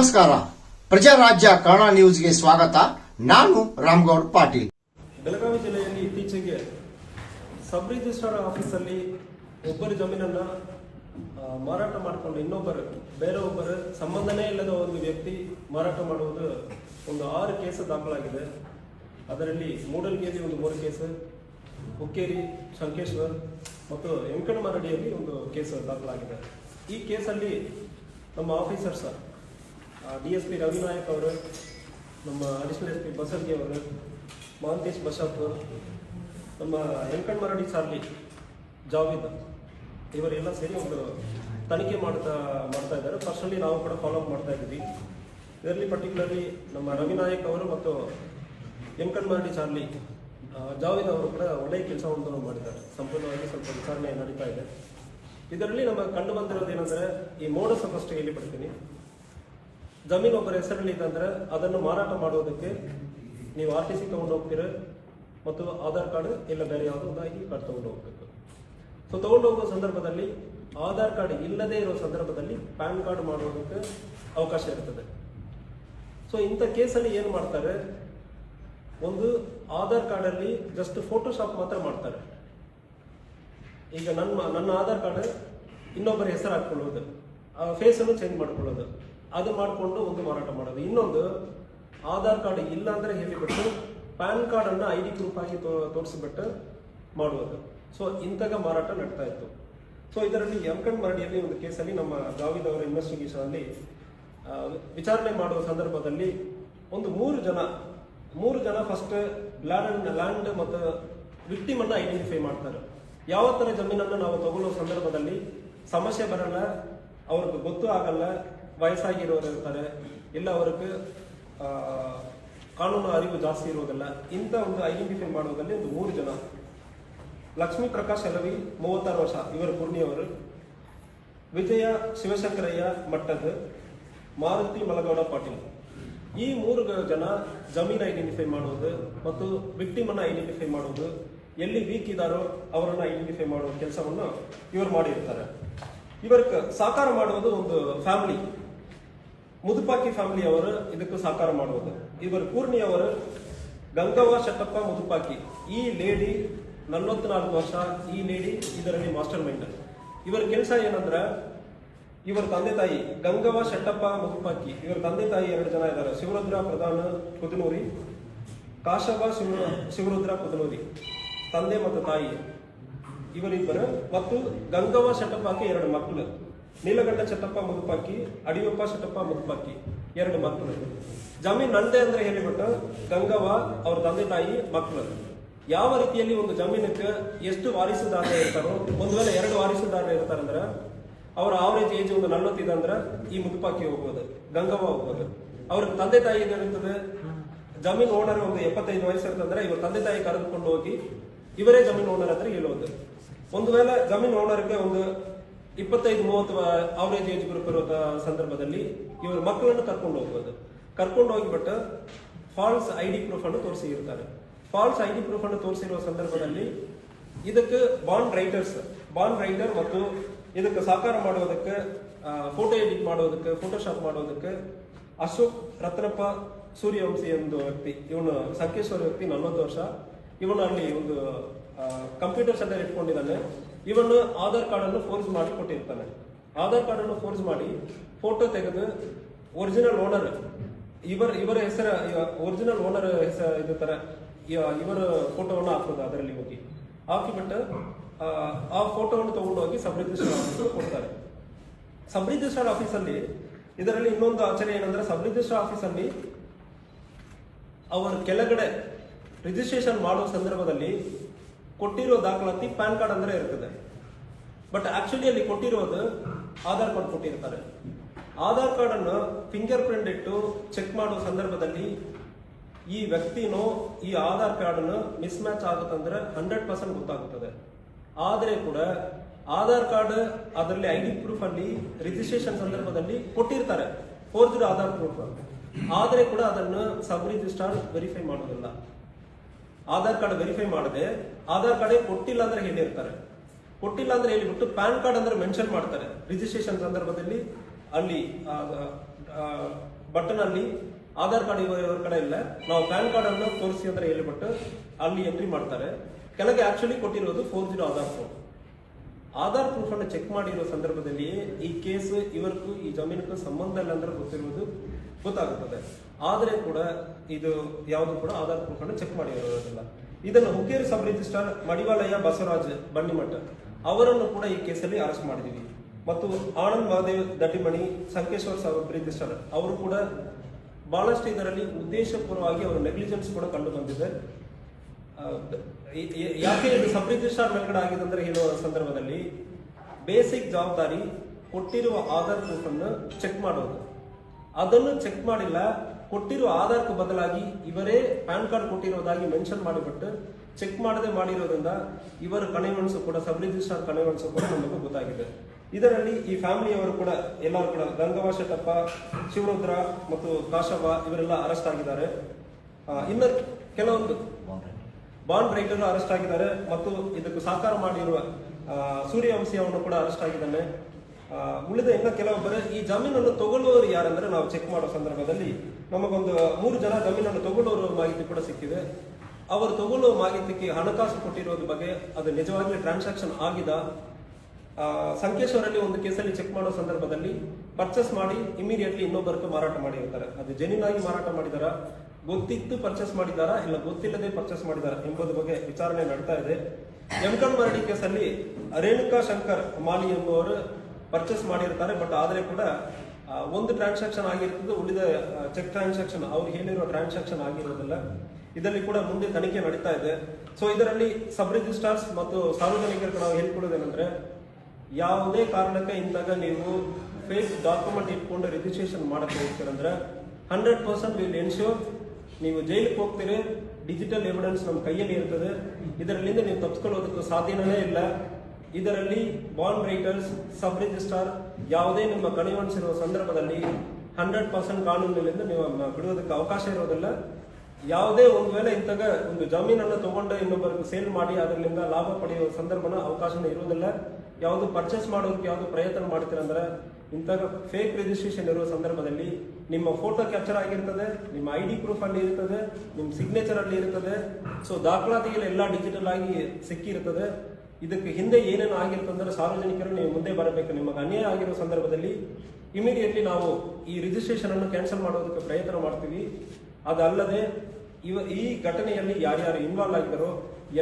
ನಮಸ್ಕಾರ. ಪ್ರಜಾರಾಜ್ಯ ಕನ್ನಡ ನ್ಯೂಸ್ಗೆ ಸ್ವಾಗತ. ನಾನು ರಾಮ್ಗೌಡ್ ಪಾಟೀಲ್. ಬೆಳಗಾವಿ ಜಿಲ್ಲೆಯಲ್ಲಿ ಇತ್ತೀಚೆಗೆ ಸಬ್ ರಿಜಿಸ್ಟ್ರಾರ್ ಆಫೀಸಲ್ಲಿ ಒಬ್ಬರ ಜಮೀನನ್ನ ಮಾರಾಟ ಮಾಡಿಕೊಂಡು ಇನ್ನೊಬ್ಬರು ಬೇರೆ ಒಬ್ಬರು ಸಂಬಂಧನೇ ಇಲ್ಲದ ಒಂದು ವ್ಯಕ್ತಿ ಮಾರಾಟ ಮಾಡುವುದು ಒಂದು ಆರು ಕೇಸ್ ದಾಖಲಾಗಿದೆ. ಅದರಲ್ಲಿ ಮೂಡಲ್ಗೇರಿ ಒಂದು ಮೂರು ಕೇಸ್, ಹುಕ್ಕೇರಿ, ಶಂಕೇಶ್ವರ್ ಮತ್ತು ಎಂಕಣಮರಡಿಯಲ್ಲಿ ಒಂದು ಕೇಸ್ ದಾಖಲಾಗಿದೆ. ಈ ಕೇಸಲ್ಲಿ ನಮ್ಮ officers D S P Ravinayak ಅವರು, ನಮ್ಮ ಅಡಿಷನಲ್ ಎಸ್ ಪಿ ಬಸರ್ಗಿ ಅವರು, ಮಾಂತೇಶ್ ಬಶಪ್ ನಮ್ಮ ಎಂಕಣ್ಮರಡಿ ಸಾರ್ಲಿ, ಜಾವಿದ್ ಇವರೆಲ್ಲ ಸೇರಿ ಒಂದು ತನಿಖೆ ಮಾಡ್ತಾ ಮಾಡ್ತಾ ಇದ್ದಾರೆ. ಪರ್ಸನಲಿ ನಾವು ಕೂಡ ಫಾಲೋ ಅಪ್ ಮಾಡ್ತಾ ಇದ್ದೀವಿ. ಇದರಲ್ಲಿ ಪರ್ಟಿಕ್ಯುಲರ್ಲಿ ನಮ್ಮ ರವಿನಾಯಕ್ ಅವರು ಮತ್ತು ಎಂಕಣ್ಮರಡಿ ಸಾರ್ಲಿ ಜಾವಿದ್ ಅವರು ಕೂಡ ಒಳ್ಳೆಯ ಕೆಲಸವನ್ನು ಮಾಡಿದ್ದಾರೆ. ಸಂಪೂರ್ಣವಾಗಿ ಸ್ವಲ್ಪ ವಿಚಾರಣೆ ನಡೀತಾ ಇದೆ. ಇದರಲ್ಲಿ ನಮ್ಮ ಕಂಡು ಬಂದಿರೋದು ಈ ಮೋಡ ಫಸ್ಟ್ ಹೇಳಿ ಪಡ್ತೀನಿ ಜಮೀನು ಒಬ್ಬರ ಹೆಸರಲ್ಲಿ ಇದ್ದಂದ್ರೆ ಅದನ್ನು ಮಾರಾಟ ಮಾಡೋದಕ್ಕೆ ನೀವು ಆರ್ ಟಿ ಸಿ ತಗೊಂಡು ಹೋಗ್ತೀರ? ಮತ್ತು ಆಧಾರ್ ಕಾರ್ಡ್ ಇಲ್ಲ ಬೇರೆ ಯಾವುದೋ ಒಂದು ಐ ಕಾರ್ಡ್ ತಗೊಂಡು ಹೋಗ್ಬೇಕು. ಸೊ ತಗೊಂಡು ಹೋಗೋ ಸಂದರ್ಭದಲ್ಲಿ ಆಧಾರ್ ಕಾರ್ಡ್ ಇಲ್ಲದೆ ಇರೋ ಸಂದರ್ಭದಲ್ಲಿ ಪ್ಯಾನ್ ಕಾರ್ಡ್ ಮಾಡೋದಕ್ಕೆ ಅವಕಾಶ ಇರ್ತದೆ. ಸೊ ಇಂಥ ಕೇಸಲ್ಲಿ ಏನು ಮಾಡ್ತಾರೆ? ಒಂದು ಆಧಾರ್ ಕಾರ್ಡಲ್ಲಿ ಜಸ್ಟ್ ಫೋಟೋಶಾಪ್ ಮಾತ್ರ ಮಾಡ್ತಾರೆ. ಈಗ ನನ್ನ ನನ್ನ ಆಧಾರ್ ಕಾರ್ಡ್ ಇನ್ನೊಬ್ಬರ ಹೆಸರು ಹಾಕ್ಕೊಳ್ಳೋದು. ಆ ಫೇಸನ್ನು ಚೇಂಜ್ ಮಾಡ್ಕೊಳ್ಳೋದು. ಅದು ಮಾಡಿಕೊಂಡು ಒಂದು ಮಾರಾಟ ಮಾಡೋದು. ಇನ್ನೊಂದು, ಆಧಾರ್ ಕಾರ್ಡ್ ಇಲ್ಲ ಅಂದ್ರೆ ಹೇಳಿಬಿಟ್ಟು ಪ್ಯಾನ್ ಕಾರ್ಡ್ ಅನ್ನ ಐ ಡಿ ಪ್ರೂಫ್ ಆಗಿ ತೋರಿಸಿಬಿಟ್ಟು ಮಾಡುವುದು. ಸೊ ಇಂತಹ ಮಾರಾಟ ನಡ್ತಾ ಇತ್ತು. ಸೊ, ಇದರಲ್ಲಿ ಯಮಕಂಡ್ ಮರಡಿಯಲ್ಲಿ ಒಂದು ಕೇಸಲ್ಲಿ ನಮ್ಮ ಜಾವಿದ್ ಅವರ ಇನ್ವೆಸ್ಟಿಗೇಷನ್ ಅಲ್ಲಿ ವಿಚಾರಣೆ ಮಾಡುವ ಸಂದರ್ಭದಲ್ಲಿ ಒಂದು ಮೂರು ಜನ ಮೂರು ಜನ ಫಸ್ಟ್ ಲ್ಯಾಂಡ್ ಲ್ಯಾಂಡ್ ಮತ್ತು ವಿಕ್ಟಿಮ್ ಅನ್ನ ಐಡೆಂಟಿಫೈ ಮಾಡ್ತಾರೆ. ಯಾವ ತರ ಜಮೀನನ್ನು ನಾವು ತಗೊಳ್ಳೋ ಸಂದರ್ಭದಲ್ಲಿ ಸಮಸ್ಯೆ ಬರಲ್ಲ ಅವ್ರಿಗೆ ಗೊತ್ತು ಆಗಲ್ಲ ವಯಸ್ಸಾಗಿರೋರು ಇರ್ತಾರೆ ಇಲ್ಲ ಅವ್ರಿಗೆ ಕಾನೂನು ಅರಿವು ಜಾಸ್ತಿ ಇರೋದಿಲ್ಲ, ಇಂಥ ಒಂದು ಐಡೆಂಟಿಫೈ ಮಾಡೋದಲ್ಲಿ ಒಂದು ಮೂರು ಜನ. ಲಕ್ಷ್ಮೀ ಪ್ರಕಾಶ್ ಅಲವಿ ಮೂವತ್ತಾರು ವರ್ಷ, ಇವರು ಪೂರ್ಣಿಯವರು. ವಿಜಯ ಶಿವಶಂಕರಯ್ಯ ಮಟ್ಟದ ಮಾರುತಿ ಮಲಗೌಡ ಪಾಟೀಲ್. ಈ ಮೂರು ಜನ ಜಮೀನು ಐಡೆಂಟಿಫೈ ಮಾಡುವುದು ಮತ್ತು ವಿಕ್ಟಿಮನ್ನು ಐಡೆಂಟಿಫೈ ಮಾಡುವುದು, ಎಲ್ಲಿ ವೀಕ್ ಇದ್ದಾರೋ ಅವರನ್ನು ಐಡೆಂಟಿಫೈ ಮಾಡುವ ಕೆಲಸವನ್ನು ಇವರು ಮಾಡಿರ್ತಾರೆ. ಇವರ ಸಾಕಾರ ಮಾಡುವುದು ಒಂದು ಫ್ಯಾಮಿಲಿ ಮುದುಪಾಕಿ ಫ್ಯಾಮಿಲಿ ಅವರು ಇದಕ್ಕೂ ಸಹಕಾರ ಮಾಡುವುದು ಇವರು ಪೂರ್ಣಿಯವರು ಗಂಗವ್ವ ಶೆಟ್ಟಪ್ಪ ಮುದುಪಾಕಿ. ಈ ಲೇಡಿ ನಲವತ್ನಾಲ್ಕು ವರ್ಷ, ಈ ಲೇಡಿ ಇದರಲ್ಲಿ ಮಾಸ್ಟರ್ ಮೈಂಡ್ ಇವರ ಕೆಲಸ ಏನಂದ್ರೆ, ಇವರ ತಂದೆ ತಾಯಿ ಗಂಗವ್ವ ಶೆಟ್ಟಪ್ಪ ಮುದುಪಾಕಿ, ಇವರ ತಂದೆ ತಾಯಿ ಎರಡು ಜನ ಇದ್ದಾರೆ ಶಿವರುದ್ರ, ಪ್ರಧಾನ, ಕುದನೂರಿ. ಕಾಶವ ಶಿವ, ಶಿವರುದ್ರ, ಕುದನೂರಿ. ತಂದೆ ಮತ್ತು ತಾಯಿ. ಇವರಿಬ್ಬರು. ಮತ್ತು ಗಂಗವ್ವ ಶೆಟ್ಟಪ್ಪಕ್ಕೆ ಎರಡು ಮಕ್ಕಳು ನೀಲಗಂಡ ಚಟ್ಟಪ್ಪ ಮುದುಪಾಕಿ ಅಡಿಯಪ್ಪ ಚಟ್ಟಪ್ಪ ಮುದುಪಾಕಿ ಎರಡು ಮಕ್ಕಳು. ಜಮೀನ್ ನಂದೆ ಅಂದ್ರೆ ಹೇಳಿಬಿಟ್ಟು ಗಂಗವ್ವ, ಅವ್ರ ತಂದೆ ತಾಯಿ, ಮಕ್ಕಳು. ಯಾವ ರೀತಿಯಲ್ಲಿ ಒಂದು ಜಮೀನಕ್ಕೆ ಎಷ್ಟು ವಾರಿಸುದಾರರು ಇರ್ತಾರೋ, ಒಂದು ವೇಳೆ ಎರಡು ವಾರಿಸುದಾರರು ಇರ್ತಾರಂದ್ರೆ, ಅವ್ರ ಆವರೇಜ್ ಏಜ್ ಒಂದು ನಲ್ವತ್ತಿದೆ ಅಂದ್ರೆ ಈ ಮುದುಪಾಕಿ ಹೋಗ್ಬೋದು, ಗಂಗವ್ವ ಹೋಗ್ಬೋದು. ಅವ್ರ ತಂದೆ ತಾಯಿ ಏನಿರ್ತದೆ ಜಮೀನ್ ಓನರ್ ಒಂದು ಎಪ್ಪತ್ತೈದು ವಯಸ್ಸು ಇರ್ತಂದ್ರೆ ಇವ್ರ ತಂದೆ ತಾಯಿ ಕರೆದುಕೊಂಡು ಹೋಗಿ ಇವರೇ ಜಮೀನ್ ಓನರ್ ಅಂದ್ರೆ ಹೇಳೋದು. ಒಂದು ವೇಳೆ ಜಮೀನ್ ಓನರ್ಗೆ ಒಂದು ಇಪ್ಪತ್ತೈದು, ಮೂವತ್ತು ಅವರೇಜ್ ಏಜ್ ಗ್ರೂಪ್ ಇರೋ ಸಂದರ್ಭದಲ್ಲಿ ಇವರು ಮಕ್ಕಳನ್ನು ಕರ್ಕೊಂಡು ಹೋಗ್ಬೋದು. ಕರ್ಕೊಂಡು ಹೋಗಿಬಿಟ್ಟು ಫಾಲ್ಸ್ ಐ ಡಿ ಪ್ರೂಫ್ ಅನ್ನು ತೋರಿಸಿ ಇರ್ತಾರೆ ಫಾಲ್ಸ್ ಐ ಡಿ ಪ್ರೂಫ್ ಅನ್ನು ತೋರಿಸಿರುವ ಸಂದರ್ಭದಲ್ಲಿ ಇದಕ್ಕೆ ಬಾಂಡ್ ರೈಟರ್ಸ್ ಬಾಂಡ್ ರೈಟರ್ ಮತ್ತು ಇದಕ್ಕೆ ಸಾಕಾರ ಮಾಡೋದಕ್ಕೆ ಫೋಟೋ ಎಡಿಟ್ ಮಾಡೋದಕ್ಕೆ ಫೋಟೋಶಾಪ್ ಮಾಡೋದಕ್ಕೆ ಅಶೋಕ್ ರತ್ನಪ್ಪ ಸೂರ್ಯವಂಶಿ ಎಂದು ವ್ಯಕ್ತಿ, ಇವನು ಸಂಕೇಶ್ವರ ವ್ಯಕ್ತಿ ನಲ್ವತ್ತು ವರ್ಷ. ಇವನು ಅಲ್ಲಿ ಒಂದು ಕಂಪ್ಯೂಟರ್ ಸೆಂಟರ್ ಇಟ್ಕೊಂಡಿದ್ದಾನೆ. ಇವನು ಆಧಾರ್ ಕಾರ್ಡ್ ಅನ್ನು ಫೋರ್ಸ್ ಮಾಡಿ ಕೊಟ್ಟಿರ್ತಾನೆ. ಆಧಾರ್ ಕಾರ್ಡ್ ಅನ್ನು ಫೋರ್ಸ್ ಮಾಡಿ ಫೋಟೋ ತೆಗೆದು ಒರಿಜಿನಲ್ ಓನರ್ ಇವರ ಇವರ ಹೆಸರ ಒರಿಜಿನಲ್ ಓನರ್ ಹೆಸರು ಇದು ತರ ಇವರ ಫೋಟೋವನ್ನು ಹಾಕೋದು ಅದರಲ್ಲಿ ಹೋಗಿ. ಹಾಕಿಬಿಟ್ಟು ಆ, ಫೋಟೋವನ್ನು ತಗೊಂಡು ಹೋಗಿ ಸಬ್ ರಿಜಿಸ್ಟರ್ ಆಫೀಸ್ ಕೊಡ್ತಾರೆ. ಸಬ್ ಆಫೀಸಲ್ಲಿ ಇದರಲ್ಲಿ ಇನ್ನೊಂದು ಆಚರಣೆ ಏನಂದ್ರೆ ಸಬ್ ರಿಜಿಸ್ಟರ್ ಆಫೀಸಲ್ಲಿ ಅವರ ಕೆಳಗಡೆ ರಿಜಿಸ್ಟ್ರೇಷನ್ ಮಾಡೋ ಸಂದರ್ಭದಲ್ಲಿ ಕೊಟ್ಟಿರೋ ದಾಖಲಾತಿ ಪ್ಯಾನ್ ಕಾರ್ಡ್ ಅಂದ್ರೆ ಇರ್ತದೆ. ಬಟ್ ಆಕ್ಚುಲಿ ಅಲ್ಲಿ ಕೊಟ್ಟಿರೋದು ಆಧಾರ್ ಕಾರ್ಡ್ ಕೊಟ್ಟಿರ್ತಾರೆ. ಆಧಾರ್ ಕಾರ್ಡ್ ಅನ್ನು ಫಿಂಗರ್ ಪ್ರಿಂಟ್ ಇಟ್ಟು ಚೆಕ್ ಮಾಡೋ ಸಂದರ್ಭದಲ್ಲಿ ಈ ವ್ಯಕ್ತಿನೂ ಈ ಆಧಾರ್ ಕಾರ್ಡ್ ಅನ್ನು ಮಿಸ್ ಮ್ಯಾಚ್ ಆಗುತ್ತಂದ್ರೆ ಹಂಡ್ರೆಡ್ ಪರ್ಸೆಂಟ್ ಗೊತ್ತಾಗುತ್ತದೆ ಆದರೆ ಕೂಡ ಆಧಾರ್ ಕಾರ್ಡ್ ಅದರಲ್ಲಿ ಐ ಡಿ ಪ್ರೂಫ್ ಅಲ್ಲಿ ರಿಜಿಸ್ಟ್ರೇಷನ್ ಸಂದರ್ಭದಲ್ಲಿ ಕೊಟ್ಟಿರ್ತಾರೆ. ಫೋರ್ಜ್ಡ್ ಆಧಾರ್ ಪ್ರೂಫ್ ಆದರೆ ಕೂಡ ಅದನ್ನು ಸಬ್ ರಿಜಿಸ್ಟ್ರಾರ್ ವೆರಿಫೈ ಮಾಡೋದಿಲ್ಲ. ಆಧಾರ್ ಕಾರ್ಡ್ ವೆರಿಫೈ ಮಾಡದೆ ಆಧಾರ್ ಕಾರ್ಡ್ ಕೊಟ್ಟಿಲ್ಲ ಅಂದ್ರೆ ಹೇಳಿರ್ತಾರೆ ಕೊಟ್ಟಿಲ್ಲ ಅಂದ್ರೆ ಹೇಳಿಬಿಟ್ಟು ಪ್ಯಾನ್ ಕಾರ್ಡ್ ಅಂದ್ರೆ ಮೆನ್ಷನ್ ಮಾಡ್ತಾರೆ. ರಿಜಿಸ್ಟ್ರೇಷನ್ ಸಂದರ್ಭದಲ್ಲಿ ಅಲ್ಲಿ ಬಟನ್ ಅಲ್ಲಿ ಆಧಾರ್ ಕಾರ್ಡ್ ಇವರ ಕಡೆ ಇಲ್ಲ. ನಾವು ಪ್ಯಾನ್ ಕಾರ್ಡ್ ಅನ್ನು ತೋರಿಸಿ ಅಂತ ಹೇಳಿಬಿಟ್ಟು ಅಲ್ಲಿ ಎಂಟ್ರಿ ಮಾಡ್ತಾರೆ. ಕೆಳಗೆ ಆಕ್ಚುಲಿ ಕೊಟ್ಟಿರೋದು four zero Aadhaar proof Aadhaar proof ಅನ್ನು ಚೆಕ್ ಮಾಡಿರೋ ಸಂದರ್ಭದಲ್ಲಿ ಈ ಕೇಸ್ ಇವರಿಗೂ ಈ ಜಮೀನಿಗೂ ಸಂಬಂಧ ಇಲ್ಲ ಅಂದ್ರೆ ಗೊತ್ತಿರುವುದು ಗೊತ್ತಾಗುತ್ತದೆ. ಆದರೆ ಕೂಡ ಇದು ಯಾವುದು ಕೂಡ ಆಧಾರ್ ಅನ್ನು ಚೆಕ್ ಮಾಡಿರೋದಿಲ್ಲ ಇದನ್ನು ಹುಕ್ಕೇರಿ ಸಬ್ ರಿಜಿಸ್ಟ್ರಾರ್ ಮಡಿವಾಳಯ್ಯ ಬಸವರಾಜ್ ಬನ್ನಿಮಠ ಅವರನ್ನು ಕೂಡ ಈ ಕೇಸಲ್ಲಿ ಅರೆಸ್ಟ್ ಮಾಡಿದೀವಿ. ಮತ್ತು ಆನಂದ್ ಮಹಾದೇವ್ ದಟ್ಟಿಮಣಿ ಸಂಕೇಶ್ವರ್ ಸಬ್ ರಿಜಿಸ್ಟ್ರಾರ್, ಅವರು ಕೂಡ ಬಹಳಷ್ಟು ಇದರಲ್ಲಿ ಉದ್ದೇಶಪೂರ್ವವಾಗಿ ಅವರ ನೆಗ್ಲಿಜೆನ್ಸ್ ಕೂಡ ಕಂಡು ಬಂದಿದೆ. ಯಾಕೆ ಇದು ಸಬ್ ರಿಜಿಸ್ಟ್ರಾರ್ ಮೇಲ್ಗಡೆ ಆಗಿದೆ ಅಂದ್ರೆ ಹೇಳುವ ಸಂದರ್ಭದಲ್ಲಿ, ಬೇಸಿಕ್ ಜವಾಬ್ದಾರಿ ಕೊಟ್ಟಿರುವ ಆಧಾರ್ ಪ್ರೂಫ್ ಅನ್ನು ಚೆಕ್ ಮಾಡೋದು. ಅದನ್ನು ಚೆಕ್ ಮಾಡಿಲ್ಲ. ಕೊಟ್ಟಿರೋ ಆಧಾರ್ಗೆ ಬದಲಾಗಿ ಇವರೇ ಪ್ಯಾನ್ ಕಾರ್ಡ್ ಕೊಟ್ಟಿರೋದಾಗಿ ಮೆನ್ಷನ್ ಮಾಡಿಬಿಟ್ಟು ಚೆಕ್ ಮಾಡದೆ ಮಾಡಿರೋದ್ರಿಂದ ಇವರ ಕಣೆಮಣಸು ಕೂಡ ಸಬ್ ರಿಜಿಸ್ಟ್ರಾರ್ ಕಣೆಮಣಸು ಕೂಡ ನಮಗೆ ಗೊತ್ತಾಗಿದೆ. ಇದರಲ್ಲಿ ಈ ಫ್ಯಾಮಿಲಿಯವರು ಕೂಡ, ಎಲ್ಲರೂ ಕೂಡ ಗಂಗವಾ ಶೆಟ್ಟಪ್ಪ ಶಿವರುದ್ರ ಮತ್ತು ಕಾಶವ್ವ ಇವರೆಲ್ಲ ಅರೆಸ್ಟ್ ಆಗಿದ್ದಾರೆ. ಇನ್ನ ಕೆಲವೊಂದು ಬಾಂಡ್ ಬ್ರೇಕರ್ ಅರೆಸ್ಟ್ ಆಗಿದ್ದಾರೆ ಮತ್ತು ಇದಕ್ಕೆ ಸಹಕಾರ ಮಾಡಿರುವ ಸೂರ್ಯವಂಶಿ ಅವನು ಕೂಡ ಅರೆಸ್ಟ್ ಆಗಿದ್ದಾನೆ. ಉಳಿದ ಇನ್ನ ಕೆಲವೊಬ್ಬರು ಈ ಜಮೀನನ್ನು ತಗೊಳ್ಳುವವರು ಯಾರಂದ್ರೆ ನಾವು ಚೆಕ್ ಮಾಡೋ ಸಂದರ್ಭದಲ್ಲಿ ನಮಗೊಂದು ಮೂರು ಜನ ಜಮೀನನ್ನು ತಗೊಳ್ಳೋರು ಮಾಹಿತಿ ಕೂಡ ಸಿಕ್ಕಿದೆ. ಅವರು ತಗೊಳ್ಳುವ ಮಾಹಿತಿಗೆ ಹಣಕಾಸು ಕೊಟ್ಟಿರೋದ್ರ ಬಗ್ಗೆ ಅದು ನಿಜವಾಗ್ಲೂ ಟ್ರಾನ್ಸಾಕ್ಷನ್ ಆಗಿದ? ಸಂಕೇಶ್ವರಲ್ಲಿ ಒಂದು ಕೇಸಲ್ಲಿ ಚೆಕ್ ಮಾಡೋ ಸಂದರ್ಭದಲ್ಲಿ ಪರ್ಚೇಸ್ ಮಾಡಿ ಇಮಿಡಿಯೇಟ್ಲಿ ಇನ್ನೊಬ್ಬರಕ್ಕೆ ಮಾರಾಟ ಮಾಡಿರ್ತಾರೆ ಅದು ಜೆನ್ಯೂನ್ ಆಗಿ ಮಾರಾಟ ಮಾಡಿದಾರ? ಗೊತ್ತಿತ್ತು ಪರ್ಚೇಸ್ ಮಾಡಿದಾರಾ? ಇಲ್ಲ ಗೊತ್ತಿಲ್ಲದೆ ಪರ್ಚೇಸ್ ಮಾಡಿದಾರ ಎಂಬುದ್ರ ಬಗ್ಗೆ ವಿಚಾರಣೆ ನಡೀತಾ ಇದೆ. ಎಂಕಣ್ ಮರಡಿ ಕೇಸಲ್ಲಿ ರೇಣುಕಾ ಶಂಕರ್ ಮಾಲಿ ಎಂಬುವರು ಪರ್ಚೇಸ್ ಮಾಡಿರ್ತಾರೆ ಬಟ್ ಆದರೆ ಕೂಡ ಒಂದು ಟ್ರಾನ್ಸಾಕ್ಷನ್ ಆಗಿರ್ತದೆ, ಉಳಿದ ಚೆಕ್ ಟ್ರಾನ್ಸಾಕ್ಷನ್ ಅವ್ರು ಹೇಳಿರೋ ಟ್ರಾನ್ಸಾಕ್ಷನ್ ಆಗಿರೋದಿಲ್ಲ. ಇದರಲ್ಲಿ ಕೂಡ ಮುಂದೆ ತನಿಖೆ ನಡೀತಾ ಇದೆ. ಸೊ ಇದರಲ್ಲಿ ಸಬ್ ರಿಜಿಸ್ಟ್ರಾರ್ಸ್ ಮತ್ತು ಸಾರ್ವಜನಿಕರಿಗೆ ನಾವು ಹೇಳ್ಕೊಡೋದೇನೆಂದ್ರೆ ಯಾವುದೇ ಕಾರಣಕ್ಕೆ ಇಂದಾಗ ನೀವು ಫೇಕ್ ಡಾಕ್ಯುಮೆಂಟ್ ಇಟ್ಕೊಂಡು ರಿಜಿಸ್ಟ್ರೇಷನ್ ಮಾಡಕ್ಕೆ ಹೋಗ್ತೀರಂದ್ರೆ ಹಂಡ್ರೆಡ್ ಪರ್ಸೆಂಟ್ ವಿಲ್ ಎನ್ಶ್ಯೂರ್ ನೀವು ಜೈಲಿಗೆ ಹೋಗ್ತೀರಿ ಡಿಜಿಟಲ್ ಎವಿಡೆನ್ಸ್ ನಮ್ಮ ಕೈಯಲ್ಲಿ ಇರ್ತದೆ. ಇದರಲ್ಲಿಂದ ನೀವು ತಪ್ಪಿಸ್ಕೊಳ್ಳೋದಕ್ಕೆ ಸಾಧ್ಯನೇ ಇಲ್ಲ. ಇದರಲ್ಲಿ ಬಾಂಡ್ ರೈಟರ್ಸ್ ಸಬ್ ರಿಜಿಸ್ಟ್ರಾರ್ ಯಾವುದೇ ನಿಮ್ಮ ಕಣಿವಣಿಸಿರುವ ಸಂದರ್ಭದಲ್ಲಿ ಹಂಡ್ರೆಡ್ ಪರ್ಸೆಂಟ್ ಕಾನೂನಿನಿಂದ ನೀವು ಬಿಡುವುದಕ್ಕೆ ಅವಕಾಶ ಇರೋದಿಲ್ಲ. ಯಾವುದೇ ಒಂದು ವೇಳೆ ಇಂತಾಗ ಒಂದು ಜಮೀನನ್ನು ತಗೊಂಡು ಇನ್ನೊಬ್ಬರಿಗೆ ಸೇಲ್ ಮಾಡಿ ಅದರಿಂದ ಲಾಭ ಪಡೆಯುವ ಸಂದರ್ಭನ ಅವಕಾಶನೇ ಇರುವುದಿಲ್ಲ. ಯಾವುದು ಪರ್ಚೇಸ್ ಮಾಡೋದಕ್ಕೆ ಯಾವುದು ಪ್ರಯತ್ನ ಮಾಡ್ತೀರಂದ್ರೆ ಇಂಥ ಫೇಕ್ ರಿಜಿಸ್ಟ್ರೇಷನ್ ಇರುವ ಸಂದರ್ಭದಲ್ಲಿ ನಿಮ್ಮ ಫೋಟೋ ಕ್ಯಾಪ್ಚರ್ ಆಗಿರ್ತದೆ, ನಿಮ್ಮ ಐ ಡಿ ಪ್ರೂಫ್ ಅಲ್ಲಿ ಇರ್ತದೆ, ನಿಮ್ಮ ಸಿಗ್ನೇಚರ್ ಅಲ್ಲಿ ಇರ್ತದೆ. ಸೊ ದಾಖಲಾತಿಗಳು ಎಲ್ಲ ಡಿಜಿಟಲ್ ಆಗಿ ಸಿಕ್ಕಿರ್ತದೆ. ಇದಕ್ಕೆ ಹಿಂದೆ ಏನೇನು ಆಗಿರ್ತಂದ್ರೆ ಸಾರ್ವಜನಿಕರು ನೀವು ಮುಂದೆ ಬರಬೇಕು. ನಿಮಗೆ ಅನ್ಯಾಯ ಆಗಿರೋ ಸಂದರ್ಭದಲ್ಲಿ ಇಮಿಡಿಯೇಟ್ಲಿ ನಾವು ಈ ರಿಜಿಸ್ಟ್ರೇಷನ್ ಅನ್ನು ಕ್ಯಾನ್ಸಲ್ ಮಾಡೋದಕ್ಕೆ ಪ್ರಯತ್ನ ಮಾಡ್ತೀವಿ. ಅದಲ್ಲದೆ ಇವ ಈ ಘಟನೆಯಲ್ಲಿ ಯಾರ್ಯಾರು ಇನ್ವಾಲ್ವ್ ಆಗಿದ್ದಾರೋ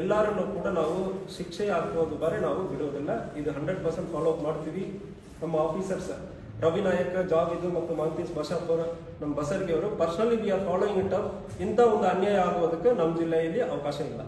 ಎಲ್ಲರನ್ನು ಕೂಡ ನಾವು ಶಿಕ್ಷೆ ಹಾಕುವುದು ಬಾರಿ ನಾವು ಬಿಡುವುದಿಲ್ಲ ಇದು ಹಂಡ್ರೆಡ್ ಪರ್ಸೆಂಟ್ ಫಾಲೋ ಅಪ್ ಮಾಡ್ತೀವಿ ನಮ್ಮ ಆಫೀಸರ್ಸ್ ರವಿ ನಾಯಕ ಜಾಬ್ ಇದು ಮತ್ತು ಮಾಂತೀಶ್ ಬಶಾಪುರ್ ನಮ್ಮ ಬಸರ್ಗೆ ಅವರು personally we are following it up ಇಂಥ ಒಂದು ಅನ್ಯಾಯ ಆಗುವುದಕ್ಕೆ ನಮ್ಮ ಜಿಲ್ಲೆಯಲ್ಲಿ ಅವಕಾಶ ಇಲ್ಲ.